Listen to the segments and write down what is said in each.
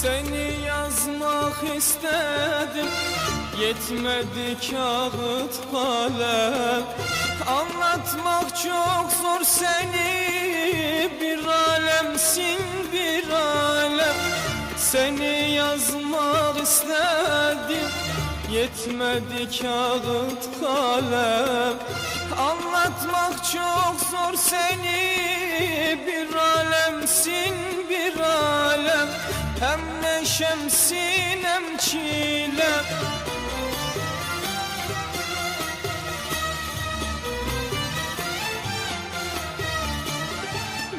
Seni yazmak istedim. Yetmedi kağıt kalem. Anlatmak çok zor seni. Bir alemsin bir alem. Seni yazmak istedim. Yetmedi kağıt kalem. Anlatmak çok zor seni. Bir alemsin bir alem Hem neşemsin hem çilem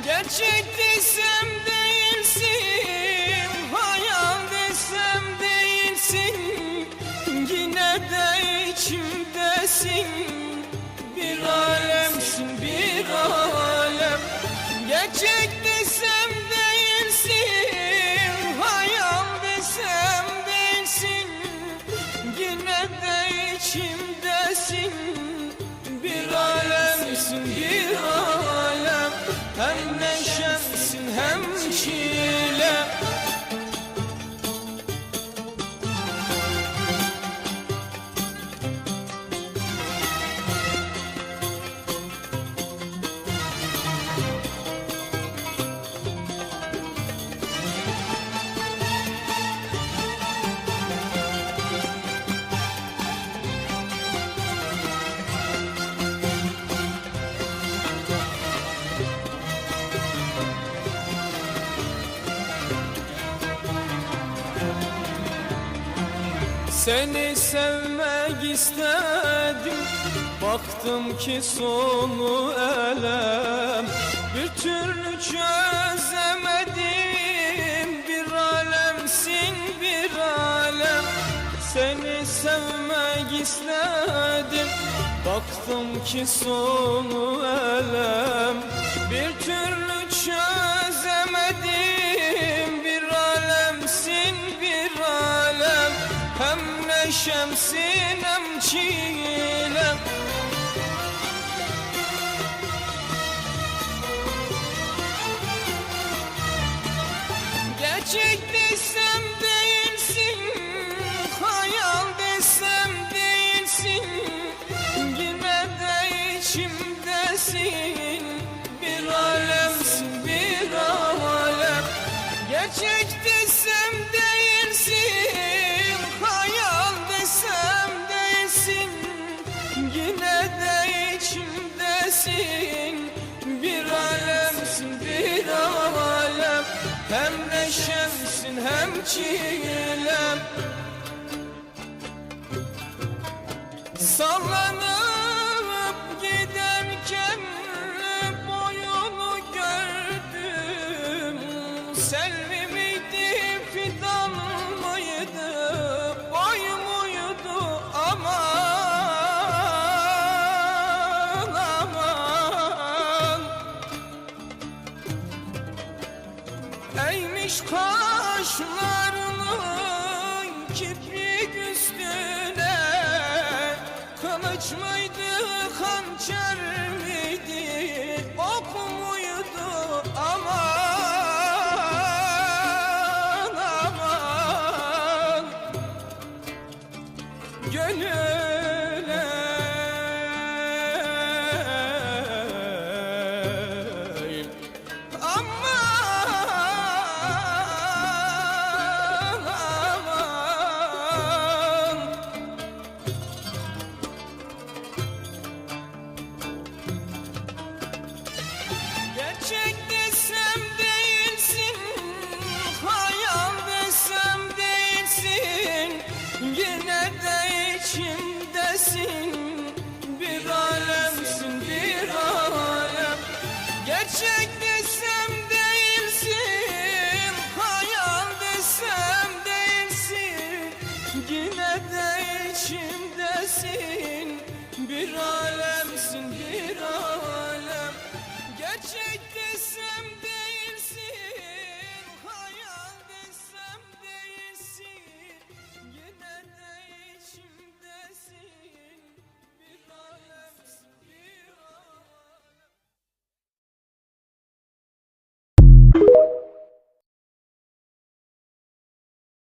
Gerçek desem değilsin Hayal desem değilsin. Yine de içimdesin. Bir alemsin bir alem. Gerçek alemsin bir Seni sevmek istedim. Baktım ki sonu elem. Bir türlü çözemedim. Bir alemsin bir alem. Seni sevmek istedim. Baktım ki sonu elem. Bir türlü neşemsin hem çilem Gerçek desem değilsin Hayal desem değilsin. Yine de içimdesin. Bir alemsin bir alem. Gerçek içimdesin Bir alemsin bir alem. Hem neşemsin hem çilem. Sallanıp Eğmiş kaşlarını kirpik üstüne Kılıç mıydı, hançer miydi, ok muydu aman aman. Gönül nerede içimdesin?